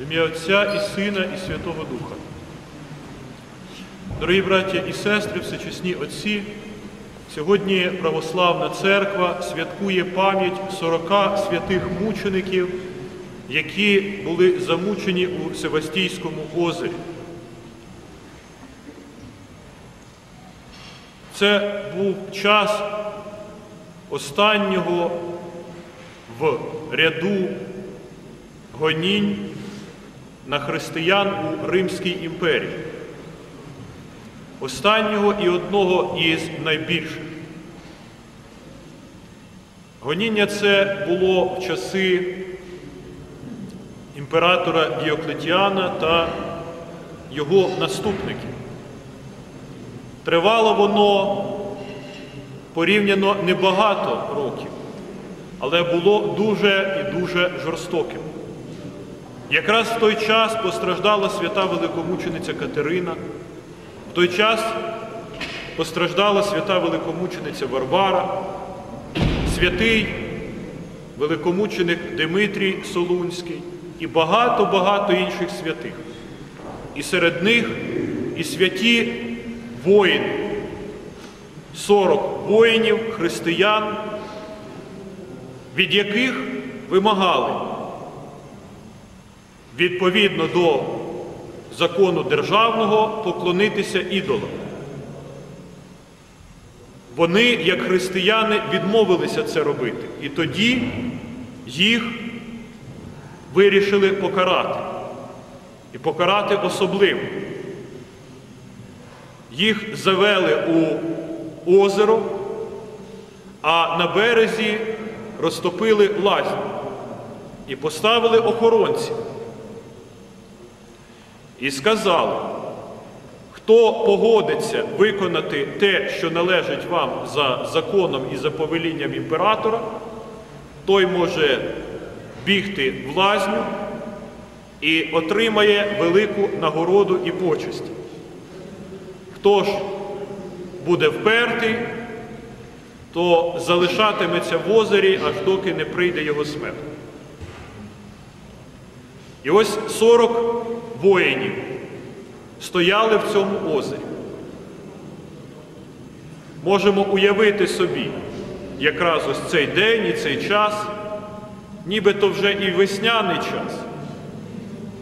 В ім'я Отця і Сина, і Святого Духа. Дорогі браття і сестри, всечесні отці, сьогодні Православна Церква святкує пам'ять 40 святих мучеників, які були замучені у Севастійському озері. Це був час останнього в ряду гонінь на християн у Римській імперії. Останнього і одного із найбільших. Гоніння це було в часи імператора Діоклетіана та його наступників. Тривало воно порівняно небагато років, але було дуже і дуже жорстоким. Якраз в той час постраждала свята великомучениця Катерина, в той час постраждала свята великомучениця Варвара, святий великомученик Димитрій Солунський і багато-багато інших святих. І серед них і святі воїни, 40 воїнів, християн, від яких вимагали відповідно до закону державного поклонитися ідолам. Вони, як християни, відмовилися це робити. І тоді їх вирішили покарати. І покарати особливо. Їх завели у озеро, а на березі розтопили лазню і поставили охоронців. І сказали, хто погодиться виконати те, що належить вам за законом і за повелінням імператора, той може бігти в лазню і отримає велику нагороду і почесті. Хто ж буде впертий, то залишатиметься в озері, аж доки не прийде його смерть. І ось 40 воїнів стояли в цьому озері. Можемо уявити собі якраз ось цей день і цей час, нібито вже і весняний час.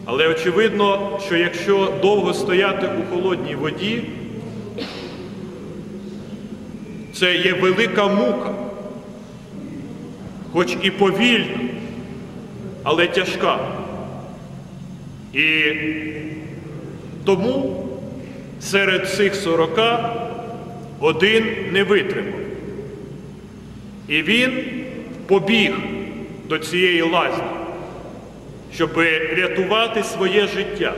Але очевидно, що якщо довго стояти у холодній воді, це є велика мука, хоч і повільна, але тяжка. І тому серед цих сорока один не витримав. І він побіг до цієї лазні, щоб рятувати своє життя,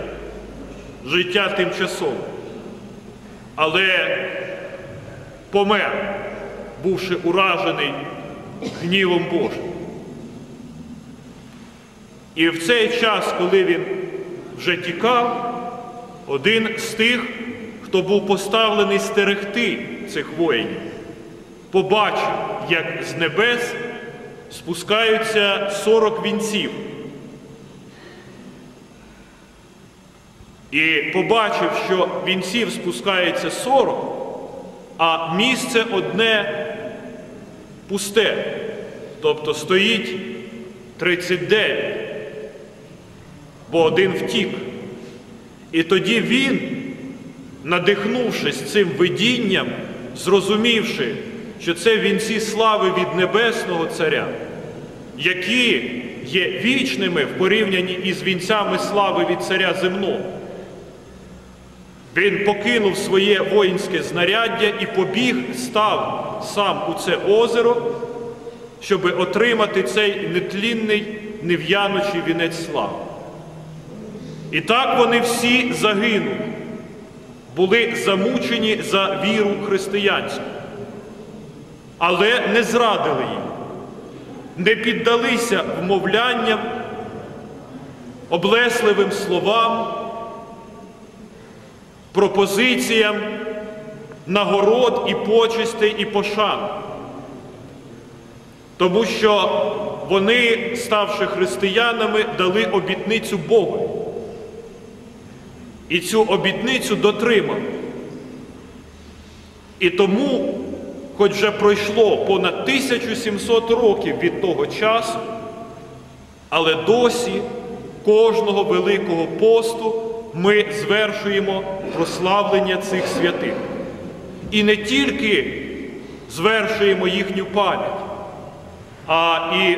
життя тимчасове. Але помер, бувши уражений гнівом Божим. І в цей час, коли він вже тікав, один з тих, хто був поставлений стерегти цих воїнів, побачив, як з небес спускаються 40 вінців. І побачив, що вінців спускається 40, а місце одне пусте, тобто стоїть 39, бо один втік. І тоді він, надихнувшись цим видінням, зрозумівши, що це вінці слави від Небесного Царя, які є вічними в порівнянні із вінцями слави від Царя земного. Він покинув своє воїнське знаряддя і побіг, став сам у це озеро, щоб отримати цей нетлінний, нев'яночий вінець слави. І так вони всі загинули, були замучені за віру християнську, але не зрадили її, не піддалися вмовлянням, облесливим словам, пропозиціям нагород і почестей і пошан. Тому що вони, ставши християнами, дали обітницю Богу. І цю обітницю дотримав. І тому, хоч вже пройшло понад 1700 років від того часу, але досі кожного Великого посту ми звершуємо прославлення цих святих. І не тільки звершуємо їхню пам'ять, а і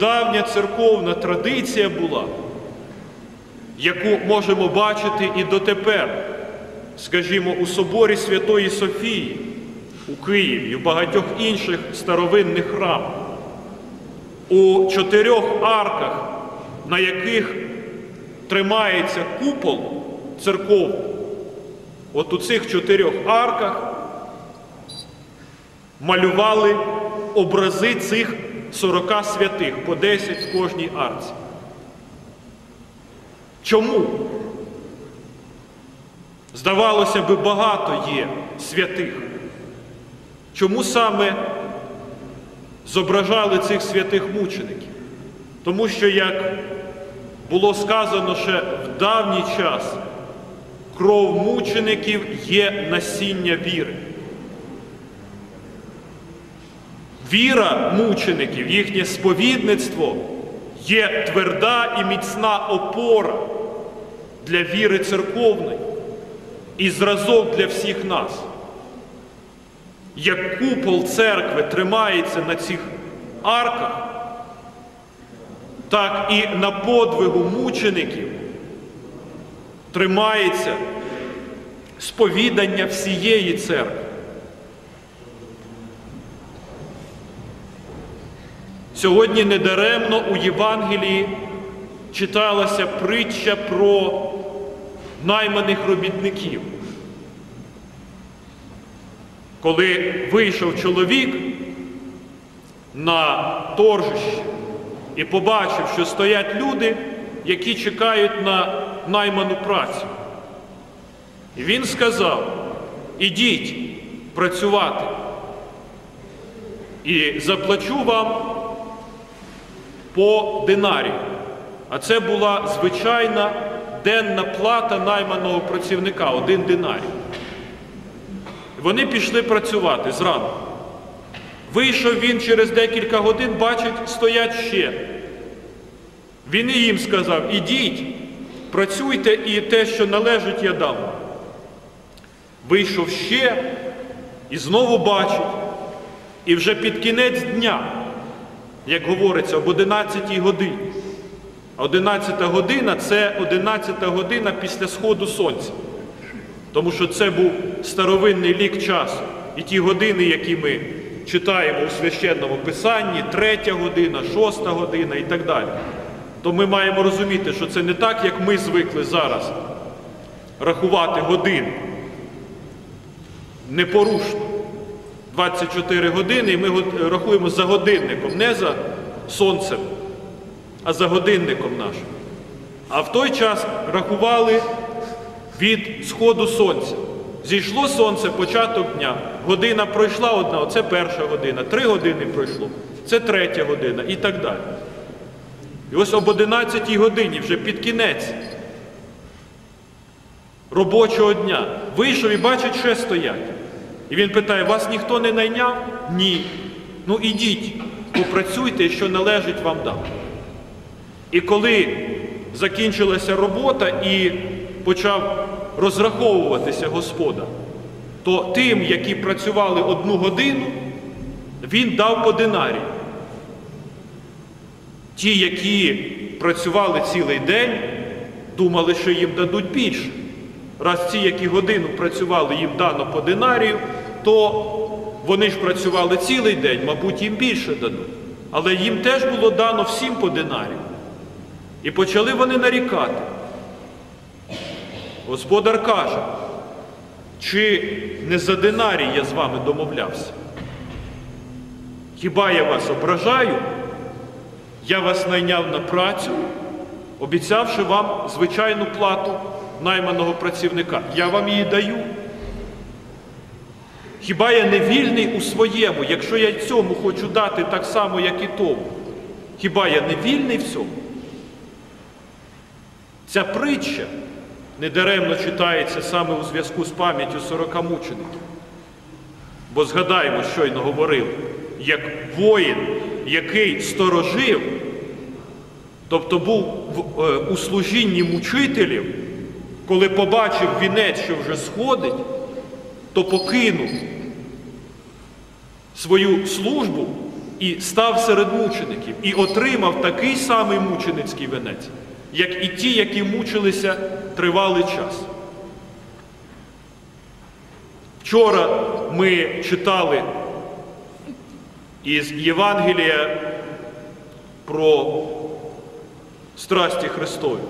давня церковна традиція була, яку можемо бачити і дотепер, скажімо, у соборі Святої Софії у Києві в багатьох інших старовинних храмах, у чотирьох арках, на яких тримається купол церков, от у цих чотирьох арках малювали образи цих 40 святих по 10 в кожній арці. Чому? Здавалося би, багато є святих. Чому саме зображали цих святих мучеників? Тому що, як було сказано ще в давній час, кров мучеників є насіння віри. Віра мучеників, їхнє сповідництво є тверда і міцна опора для віри церковної і зразок для всіх нас. Як купол церкви тримається на цих арках, так і на подвигу мучеників тримається сповідання всієї церкви. Сьогодні недаремно у Євангелії читалася притча про найманих робітників. Коли вийшов чоловік на торжище і побачив, що стоять люди, які чекають на найману працю. Він сказав: ідіть працювати, і заплачу вам по динарію. А це була звичайна денна плата найманого працівника, один динарій. Вони пішли працювати зранку. Вийшов він через декілька годин, бачить, стоять ще. Він і їм сказав, ідіть, працюйте і те, що належить, я дам. Вийшов ще і знову бачить. І вже під кінець дня, як говориться, об 11 годині. 11 година це 11 година після сходу сонця. Тому що це був старовинний лік часу. І ті години, які ми читаємо у священному писанні, третя година, шоста година і так далі. То ми маємо розуміти, що це не так, як ми звикли зараз рахувати години. Непорушно. 24 години, і ми рахуємо за годинником, не за сонцем, а за годинником нашим. А в той час рахували від сходу сонця. Зійшло сонце початок дня, година пройшла одна, оце перша година, три години пройшло, це третя година і так далі. І ось об 11 годині вже під кінець робочого дня вийшов і бачить, ще стоять. І він питає, вас ніхто не найняв? Ні. Ну ідіть, попрацюйте, що належить вам дам. І коли закінчилася робота і почав розраховуватися Господа, то тим, які працювали одну годину, він дав по динарі. Ті, які працювали цілий день, думали, що їм дадуть більше. Раз ці, які годину працювали, їм дано по динарію, то вони ж працювали цілий день, мабуть, їм більше дадуть. Але їм теж було дано всім по динарію. І почали вони нарікати. Господар каже, чи не за динарій я з вами домовлявся? Хіба я вас ображаю? Я вас найняв на працю, обіцявши вам звичайну плату найманого працівника. Я вам її даю. Хіба я не вільний у своєму, якщо я цьому хочу дати так само, як і тому? Хіба я не вільний в цьому? Ця притча недаремно читається саме у зв'язку з пам'яттю 40 мучеників. Бо згадаємо, щойно говорили, як воїн, який сторожив, тобто був в, е, у служінні мучителів, коли побачив вінець, що вже сходить, то покинув свою службу і став серед мучеників, і отримав такий самий мученицький венець, як і ті, які мучилися тривалий час. Вчора ми читали із Євангелія про страсті Христові.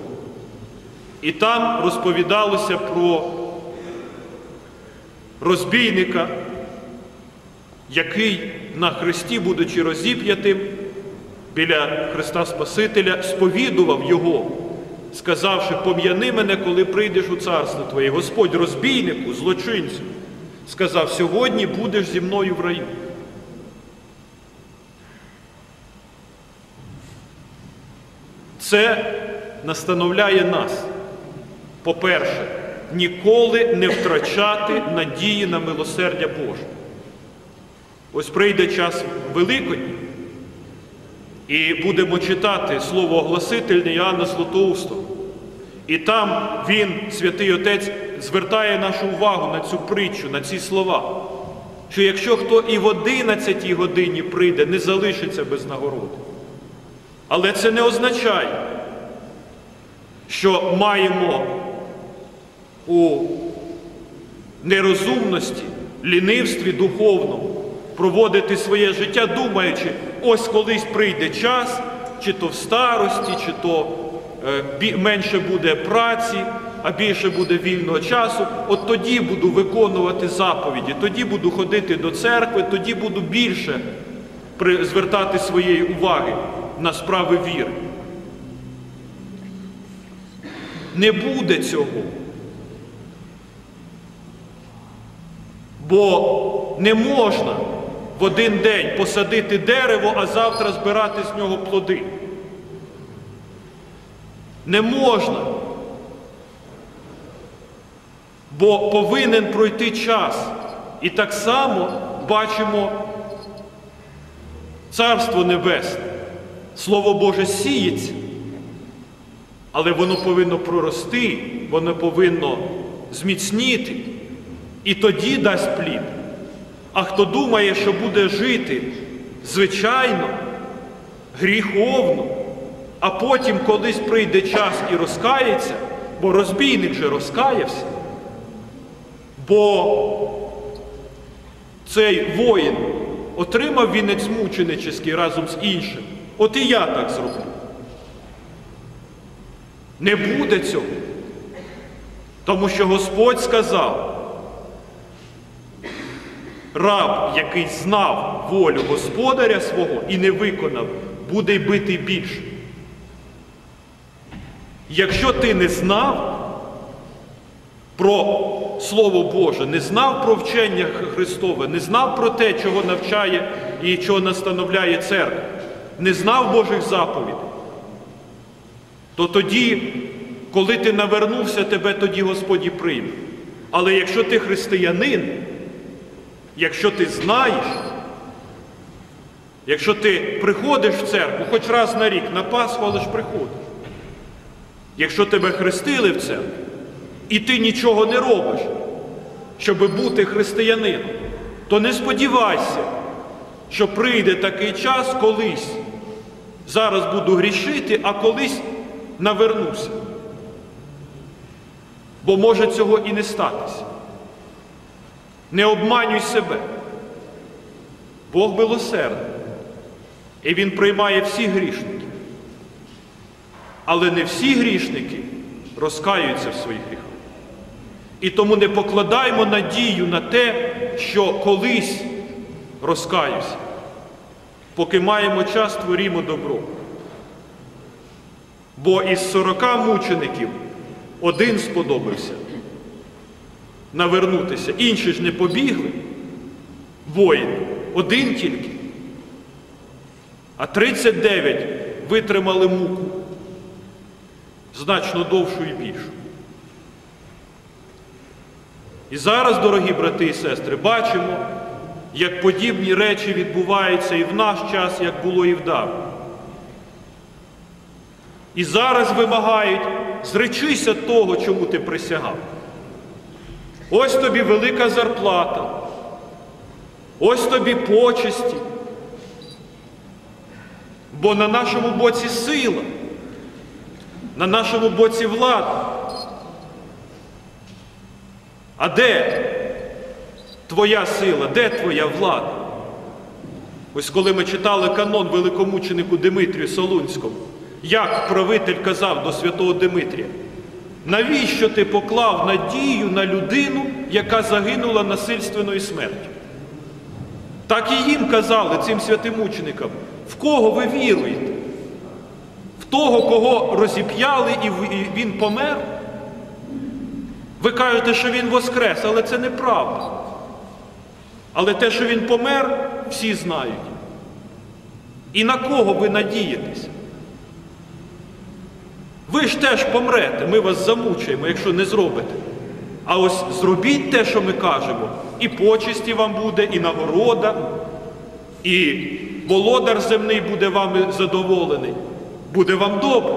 І там розповідалося про розбійника, який на Христі, будучи розіп'ятим біля Христа Спасителя, сповідував Його, сказавши, пом'яни мене, коли прийдеш у царство Твоє. Господь розбійнику, злочинцю, сказав, сьогодні будеш зі мною в раю. Це настановляє нас, по-перше, ніколи не втрачати надії на милосердя Боже. Ось прийде час Великодні, і будемо читати слово огласительне Іоанна Златоустого. І там він, святий Отець, звертає нашу увагу на цю притчу, на ці слова, що якщо хто і в 11 годині прийде, не залишиться без нагороди. Але це не означає, що маємо у нерозумності, лінивстві духовному проводити своє життя, думаючи, ось колись прийде час, чи то в старості, чи то е, менше буде праці, а більше буде вільного часу. От тоді буду виконувати заповіді, тоді буду ходити до церкви, тоді буду більше звертати своєї уваги на справи віри. Не буде цього. Бо не можна в один день посадити дерево, а завтра збирати з нього плоди. Не можна. Бо повинен пройти час. І так само бачимо Царство Небесне. Слово Боже сіється, але воно повинно прорости, воно повинно зміцніти і тоді дасть плід. А хто думає, що буде жити звичайно, гріховно, а потім колись прийде час і розкається, бо розбійник же розкаявся, бо цей воїн отримав вінець мученический разом з іншим. От і я так зроблю. Не буде цього. Тому що Господь сказав, раб, який знав волю господаря свого і не виконав, буде й бити більше. Якщо ти не знав про Слово Боже, не знав про вчення Христове, не знав про те, чого навчає і чого настановляє церква, не знав Божих заповідей, то тоді, коли ти навернувся, тебе тоді Господь і прийме. Але якщо ти християнин, якщо ти знаєш, якщо ти приходиш в церкву хоч раз на рік, на Пасху, але ж приходиш, якщо тебе хрестили в церкву, і ти нічого не робиш, щоб бути християнином, то не сподівайся, що прийде такий час колись. Зараз буду грішити, а колись навернуся. Бо може цього і не статися. Не обманюй себе. Бог милосердний. І Він приймає всі грішники. Але не всі грішники розкаюються в своїх гріхах. І тому не покладаймо надію на те, що колись розкаюся. Поки маємо час, творімо добро. Бо із сорока мучеників один сподобався навернутися, інші ж не побігли, воїн, один тільки, а 39 витримали муку значно довшу і більшу. І зараз, дорогі брати і сестри, бачимо, як подібні речі відбуваються і в наш час, як було і вдавна. І зараз вимагають, зречися того, чому ти присягав. Ось тобі велика зарплата, ось тобі почесті. Бо на нашому боці сила, на нашому боці влада. А де твоя сила, де твоя влада? Ось коли ми читали канон великомученику Димитрію Солунському, як правитель казав до святого Димитрія, навіщо ти поклав надію на людину, яка загинула насильственною смертю? Так і їм казали, цим святим мученикам, в кого ви віруєте? В того, кого розіп'яли і він помер? Ви кажете, що він воскрес, але це неправда. Але те, що він помер, всі знають. І на кого ви надієтесь? Ви ж теж помрете, ми вас замучаємо, якщо не зробите. А ось зробіть те, що ми кажемо, і почесті вам буде, і нагорода, і володар земний буде вами задоволений, буде вам добре.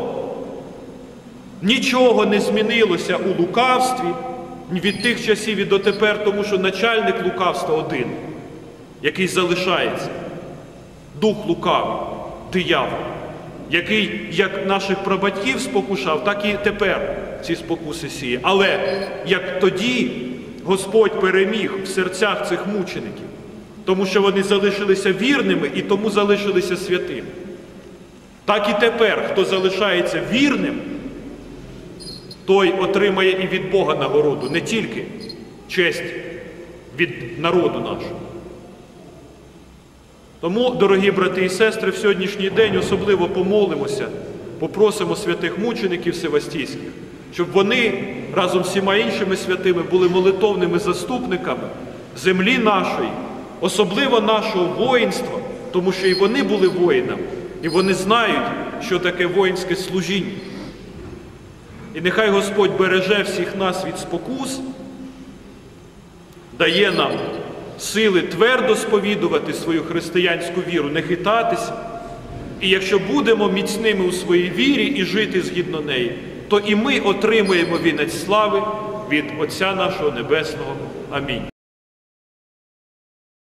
Нічого не змінилося у лукавстві від тих часів і дотепер, тому що начальник лукавства один, який залишається, дух лукавий, диявол, який як наших прабатьків спокушав, так і тепер ці спокуси сіє. Але як тоді Господь переміг в серцях цих мучеників, тому що вони залишилися вірними і тому залишилися святими. Так і тепер, хто залишається вірним, той отримає і від Бога нагороду, не тільки честь від народу нашого. Тому, дорогі брати і сестри, в сьогоднішній день особливо помолимося, попросимо святих мучеників Севастійських, щоб вони разом з всіма іншими святими були молитовними заступниками землі нашої, особливо нашого воїнства, тому що і вони були воїнами, і вони знають, що таке воїнське служіння. І нехай Господь береже всіх нас від спокус, дає нам сили твердо сповідувати свою християнську віру, не хитатися. І якщо будемо міцними у своїй вірі і жити згідно неї, то і ми отримуємо вінець слави від Отця нашого Небесного. Амінь.